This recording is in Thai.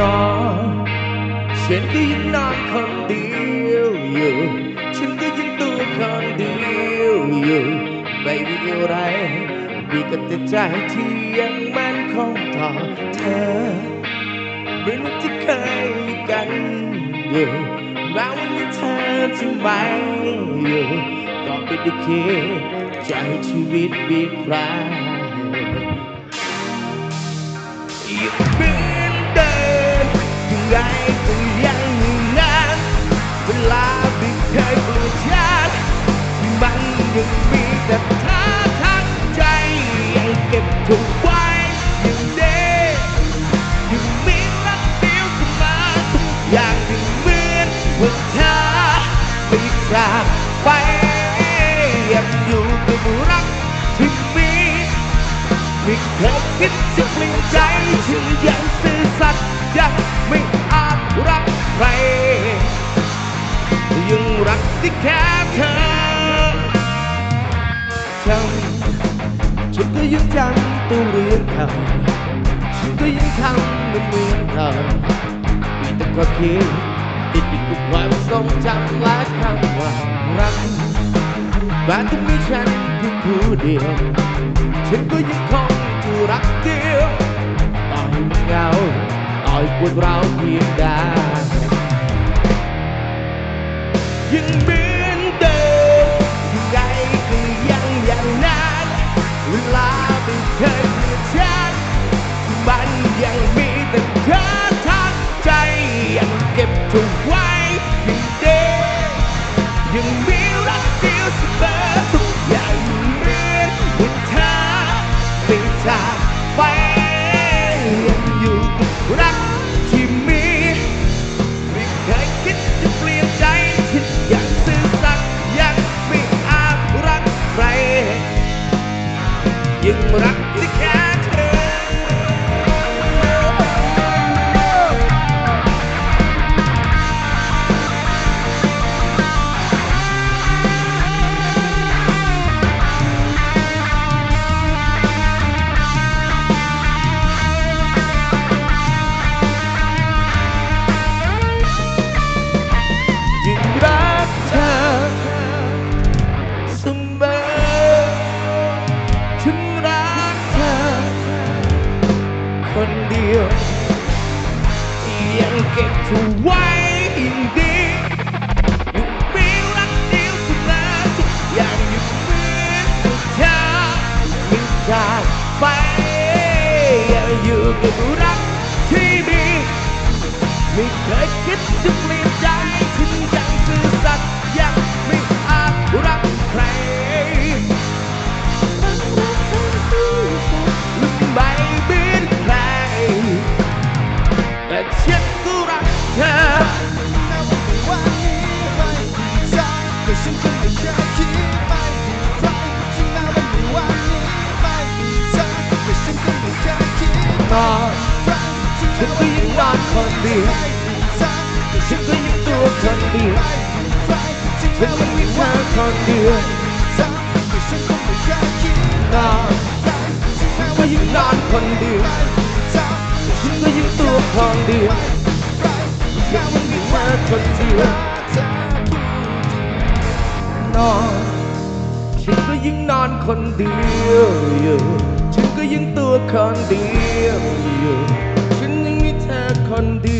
นอนฉันก็ยังนอนคนเดียวอยู่ฉันก็ยังตัวคนเดียวอยู่ไม่มีอะไรมีก็แต่ใจที่ยังมั่นคงต่อเธอเหมือนวันที่เคยมีกันอยู่แม้วันนี้เธอจะไม่อยู่ก็ไม่ได้คิดจะให้ชีวิตมีใครยัง อย่างยังเหมือนว่าเธอไม่จากไปยังอยู่กับรักที่มีไม่เคยคิดจะเปลี่ยนใจฉันยังซื่อสัตย์ยังไม่อาจรักใคร ยังรักที่แค่เธอฉันฉันก็ยังจำตัวเรื่องเก่าฉันก็ยังทำเหมือนเหมื อนเดิมมีแต่ความคิดติดอยู่กับความทรงจำและคำว่ารักบ้านที่มีฉันเพียงผู้เดียว ฉันก็ยังคงจะรักเดียวต่อให้เหงาต่อให้ปวดร้าวเพียงใดยังเหมือนเดิมยังไงก็ยังอย่างนั้นเวลาไม่เคย เก็บเธอไว้ยังเด็กยังมีรักเดียวเสมอทุกอย่างเหมือนว่าเธอไม่จากไปยังอยู่กับรักที่มีไม่เคยคิดจะเปลี่ยนใจฉันยังซื่อสัตย์ยังไม่อาจรักใครยังรักที่แค่ คนเดียว ยังเก็บเธอไว้ยิ่งดียังมีรักเดียวเสมอทุกอย่างยังเหมือนกับเธอไม่จากไปยังอยู่กับรักที่มีไม่เคยคิดจะเปลี่ยน ดียวฉันก็ยังตัวคนเดียวฉันยังมีเธอคนเดียวฉันก็ยิ่งนอนฉันก็ยังนอนคนเดียวฉันก็ยังตัวคนเดียวยังไม่มีเธอคนเดียวนอนฉันก็ยังนอนคนเดียวอยู่ฉันก็ยังตัวคนเดียวอยู่ฉันยังมีเธอคนเดียว